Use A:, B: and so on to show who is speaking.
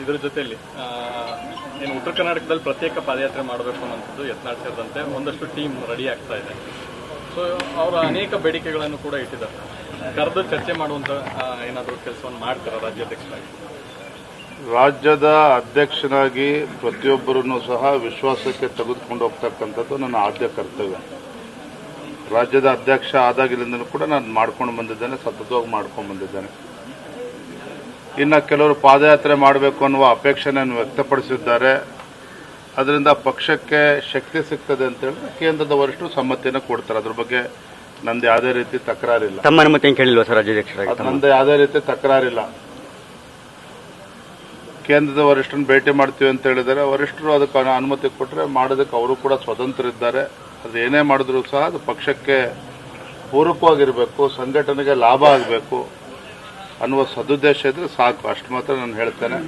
A: ಇದ್ರ ಜೊತೆಯಲ್ಲಿ ಏನು ಉತ್ತರ ಕರ್ನಾಟಕದಲ್ಲಿ ಪ್ರತ್ಯೇಕ ಪಾದಯಾತ್ರೆ ಮಾಡಬೇಕು ಅನ್ನೋಂಥದ್ದು ಯತ್ನಾಳ್ ಸೇರಿದಂತೆ ಒಂದಷ್ಟು ಟೀಮ್ ರೆಡಿ ಆಗ್ತಾ ಇದೆ. ಸೊ ಅವರ ಅನೇಕ ಬೇಡಿಕೆಗಳನ್ನು ಕೂಡ ಇಟ್ಟಿದ್ದಾರೆ. ಕರೆದು ಚರ್ಚೆ ಮಾಡುವಂತ ಏನಾದರೂ ಕೆಲಸವನ್ನು ಮಾಡ್ತಾರೆ ರಾಜ್ಯಾಧ್ಯಕ್ಷರಾಗಿ?
B: ರಾಜ್ಯದ ಅಧ್ಯಕ್ಷನಾಗಿ ಪ್ರತಿಯೊಬ್ಬರನ್ನು ಸಹ ವಿಶ್ವಾಸಕ್ಕೆ ತೆಗೆದುಕೊಂಡು ಹೋಗ್ತಕ್ಕಂಥದ್ದು ನನ್ನ ಆದ್ಯ ಕರ್ತವ್ಯ. ರಾಜ್ಯದ ಅಧ್ಯಕ್ಷ ಆದಾಗಿಲಿಂದಲೂ ಕೂಡ ನಾನು ಮಾಡ್ಕೊಂಡು ಬಂದಿದ್ದೇನೆ, ಸತತವಾಗಿ ಮಾಡ್ಕೊಂಡು ಬಂದಿದ್ದೇನೆ. ಇನ್ನು ಕೆಲವರು ಪಾದಯಾತ್ರೆ ಮಾಡಬೇಕು ಅನ್ನುವ ಅಪೇಕ್ಷೆಯನ್ನು ವ್ಯಕ್ತಪಡಿಸಿದ್ದಾರೆ. ಅದರಿಂದ ಪಕ್ಷಕ್ಕೆ ಶಕ್ತಿ ಸಿಗ್ತದೆ ಅಂತ ಹೇಳಿದ್ರೆ ಕೇಂದ್ರದ ವರಿಷ್ಠರು ಸಮ್ಮತಿಯನ್ನು ಕೊಡ್ತಾರೆ. ಅದ್ರ ಬಗ್ಗೆ ನಂದು ಯಾವುದೇ ರೀತಿ ತಕರಾರಿಲ್ಲ.
C: ತಮ್ಮ ಅನುಮತಿ ಕೇಳಿಲ್ವಾ ಸರ್ ರಾಜ್ಯಾಧ್ಯಕ್ಷರಾಗಿ?
B: ಅದು ನಂದು ಯಾವುದೇ ರೀತಿ ತಕರಾರಿಲ್ಲ. ಕೇಂದ್ರದ ವರಿಷ್ಠರನ್ನ ಭೇಟಿ ಮಾಡ್ತೀವಿ ಅಂತ ಹೇಳಿದರೆ ವರಿಷ್ಠರು ಅದಕ್ಕೆ ಅನು- ಅನುಮತಿ ಕೊಟ್ಟರೆ ಮಾಡೋದಕ್ಕೆ ಅವರು ಕೂಡ ಸ್ವತಂತ್ರ ಇದ್ದಾರೆ ಅದು ಏನೇ ಮಾಡಿದ್ರು ಸಹ ಅದು ಪಕ್ಷಕ್ಕೆ ಪೂರಕವಾಗಿರಬೇಕು ಸಂಘಟನೆಗೆ ಲಾಭ ಆಗಬೇಕು. ಅನ್ನುವ ಸದುದ್ದೇಶ ಇದ್ರೆ ಸಾಕು. ಅಷ್ಟು ಮಾತ್ರ ನಾನು ಹೇಳ್ತೇನೆ.